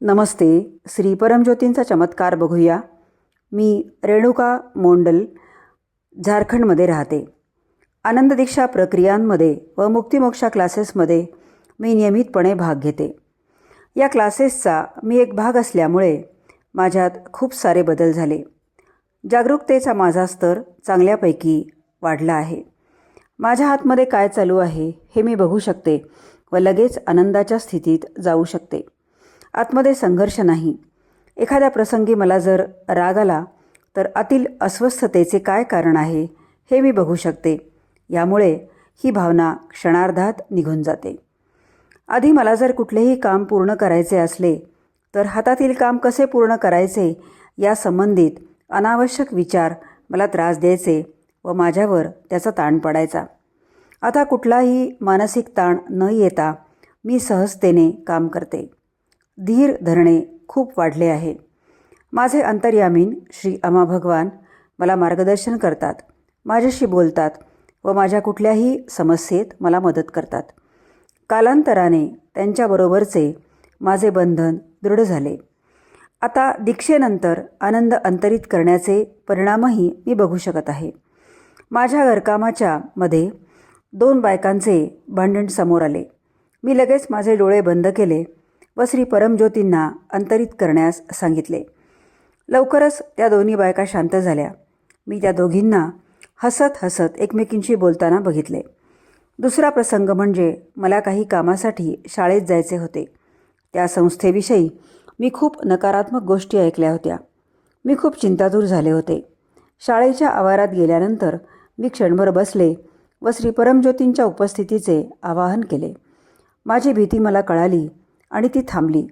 नमस्ते. श्री परमज्योतींचा चमत्कार बघूया. मी रेणुका मोंडल झारखंडमध्ये राहते. आनंद दीक्षा प्रक्रियांमध्ये व मुक्तिमोक्षा क्लासेसमध्ये मी नियमितपणे भाग घेते. या क्लासेसचा मी एक भाग असल्यामुळे माझ्यात खूप सारे बदल झाले. जागरूकतेचा माझा स्तर चांगल्यापैकी वाढला आहे. माझ्या आतमध्ये काय चालू आहे हे मी बघू शकते व लगेच आनंदाच्या स्थितीत जाऊ शकते. आतमध्ये संघर्ष नाही. एखाद्या प्रसंगी मला जर राग आला तर आतील अस्वस्थतेचे काय कारण आहे हे मी बघू शकते. यामुळे ही भावना क्षणार्धात निघून जाते. आधी मला जर कुठलेही काम पूर्ण करायचे असले तर हातातील काम कसे पूर्ण करायचे या संबंधित अनावश्यक विचार मला त्रास द्यायचे व माझ्यावर त्याचा ताण पडायचा. आता कुठलाही मानसिक ताण न येता मी सहजतेने काम करते. धीर धरणे खूप वाढले आहे. माझे अंतर्यामीन श्री अमा भगवान मला मार्गदर्शन करतात माझ्याशी बोलतात व माझ्या कुठल्याही समस्येत मला मदत करतात. कालांतराने त्यांच्याबरोबरचे माझे बंधन दृढ झाले. आता दीक्षेनंतर आनंद अंतरित करण्याचे परिणामही मी बघू शकत आहे. माझ्या घरकामाच्या मध्ये दोन बायकांचे भांडण समोर आले. मी लगेच माझे डोळे बंद केले व श्री परमज्योतींना अंतरित करण्यास सांगितले. लवकरच त्या दोन्ही बायका शांत झाल्या. मी त्या दोघींना हसत हसत एकमेकींशी बोलताना बघितले. दुसरा प्रसंग म्हणजे मला काही कामासाठी शाळेत जायचे होते. त्या संस्थेविषयी मी खूप नकारात्मक गोष्टी ऐकल्या होत्या. मी खूप चिंतातूर झाले होते. शाळेच्या आवारात गेल्यानंतर मी क्षणभर बसले व श्री परमज्योतींच्या उपस्थितीचे आवाहन केले. माझी भीती मला कळाली आणि ती थांबली.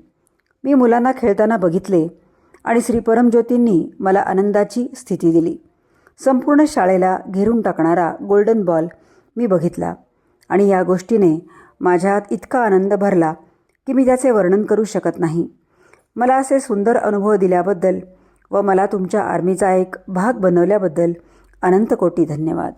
मी मुलांना खेळताना बघितले आणि श्री परमज्योतींनी मला आनंदाची स्थिती दिली. संपूर्ण शाळेला घेरून टाकणारा गोल्डन बॉल मी बघितला आणि या गोष्टीने माझ्यात इतका आनंद भरला की मी त्याचे वर्णन करू शकत नाही. मला असे सुंदर अनुभव दिल्याबद्दल व मला तुमच्या आर्मीचा एक भाग बनवल्याबद्दल अनंतकोटी धन्यवाद.